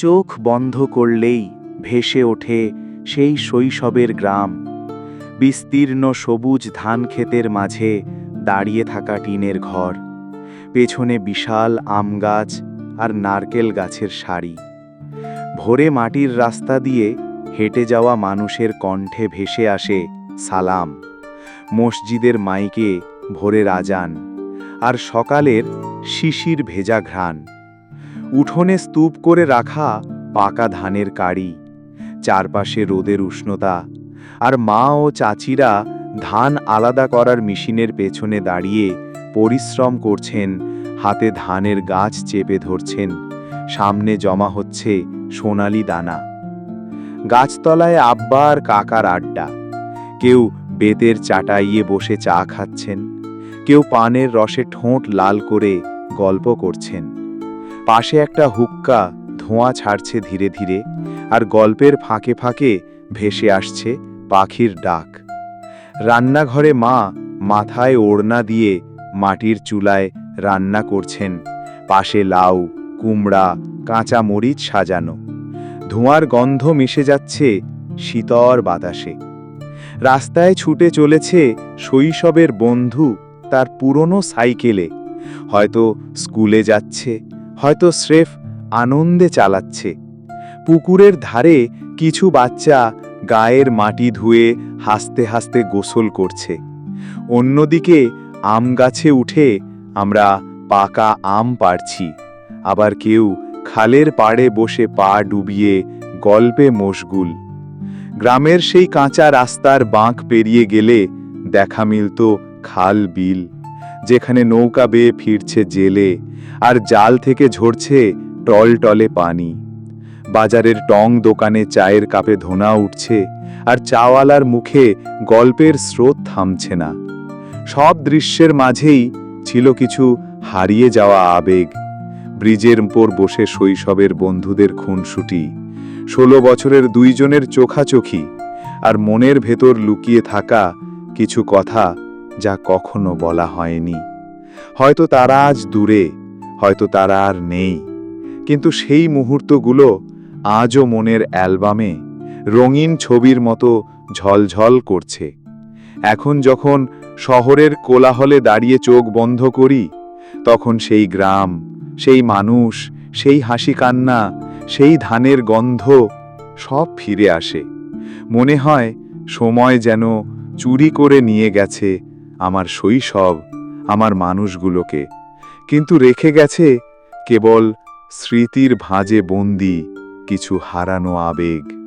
চোখ বন্ধ করলেই ভেসে ওঠে সেই শৈশবের গ্রাম। বিস্তীর্ণ সবুজ ধান ক্ষেতের মাঝে দাঁড়িয়ে থাকা টিনের ঘর। পেছনে বিশাল আম গাছ আর নারকেল গাছের সারি। ভোরে মাটির রাস্তা দিয়ে হেঁটে যাওয়া মানুষের কণ্ঠে ভেসে আসে সালাম। মসজিদের মাইকে ভোরের আজান আর সকালের শিশির ভেজা ঘ্রাণ। উঠোনে স্তূপ করে রাখা পাকা ধানের কাড়ি, চারপাশে রোদের উষ্ণতা, আর মা ও চাচিরা ধান আলাদা করার মেশিনের পেছনে দাঁড়িয়ে পরিশ্রম করছেন, হাতে ধানের গাছ চেপে ধরছেন, সামনে জমা হচ্ছে সোনালি দানা। গাছতলায় আব্বা আর কাকার আড্ডা। কেউ বেতের চাটাইয়ে বসে চা খাচ্ছেন, কেউ পানের রসে ঠোঁট লাল করে গল্প করছেন। পাশে একটা হুক্কা ধোঁয়া ছাড়ছে ধীরে ধীরে আর গল্পের ফাঁকে ফাঁকে ভেসে আসছে পাখির ডাক। রান্নাঘরে মা মাথায় ওড়না দিয়ে মাটির চুলায় রান্না করছেন। পাশে লাউ, কুমড়া, কাঁচা মরিচ সাজানো। ধোঁয়ার গন্ধ মিশে যাচ্ছে শীতর বাতাসে। রাস্তায় ছুটে চলেছে শৈশবের বন্ধু তার পুরনো সাইকেলে। হয়তো স্কুলে যাচ্ছে হয়তো স্রেফ আনন্দে চালাচ্ছে। পুকুরের ধারে কিছু বাচ্চা গায়ের মাটি ধুয়ে হাসতে হাসতে গোসল করছে। অন্যদিকে আম গাছে উঠে আমরা পাকা আম পাড়ছি। আবার কেউ খালের পাড়ে বসে পা ডুবিয়ে গল্পে মশগুল। গ্রামের সেই কাঁচা রাস্তার বাঁক পেরিয়ে গেলে দেখা মিলত খাল বিল। যেখানে নৌকা বেয়ে ফিরছে জেলে আর জাল থেকে ঝরছে টলটলে পানি। বাজারের টং দোকানে চায়ের কাপে ধোনা উঠছে আর চাওয়ালার মুখে গল্পের স্রোত থামছে না। সব দৃশ্যের মাঝেই ছিল কিছু হারিয়ে যাওয়া আবেগ। ব্রিজের উপর বসে শৈশবের বন্ধুদের খুনসুটি, ষোলো বছরের দুইজনের চোখাচোখি আর মনের ভেতর লুকিয়ে থাকা কিছু কথা যা কখনো বলা হয়নি। হয়তো তারা আজ দূরে, হয়তো তারা আর নেই। কিন্তু সেই মুহূর্তগুলো আজও মনের অ্যালবামে, রঙিন ছবির মতো ঝলঝল করছে। এখন যখন শহরের কোলাহলে দাঁড়িয়ে চোখ বন্ধ করি, তখন সেই গ্রাম, সেই মানুষ, সেই হাসি কান্না, সেই ধানের গন্ধ সব ফিরে আসে। মনে হয় সময় যেন চুরি করে নিয়ে গেছে আমার শৈশব আমার মানুষগুলোকে। কিন্তু রেখে গেছে কেবল স্মৃতির ভাঁজে বন্দি কিছু হারানো আবেগ।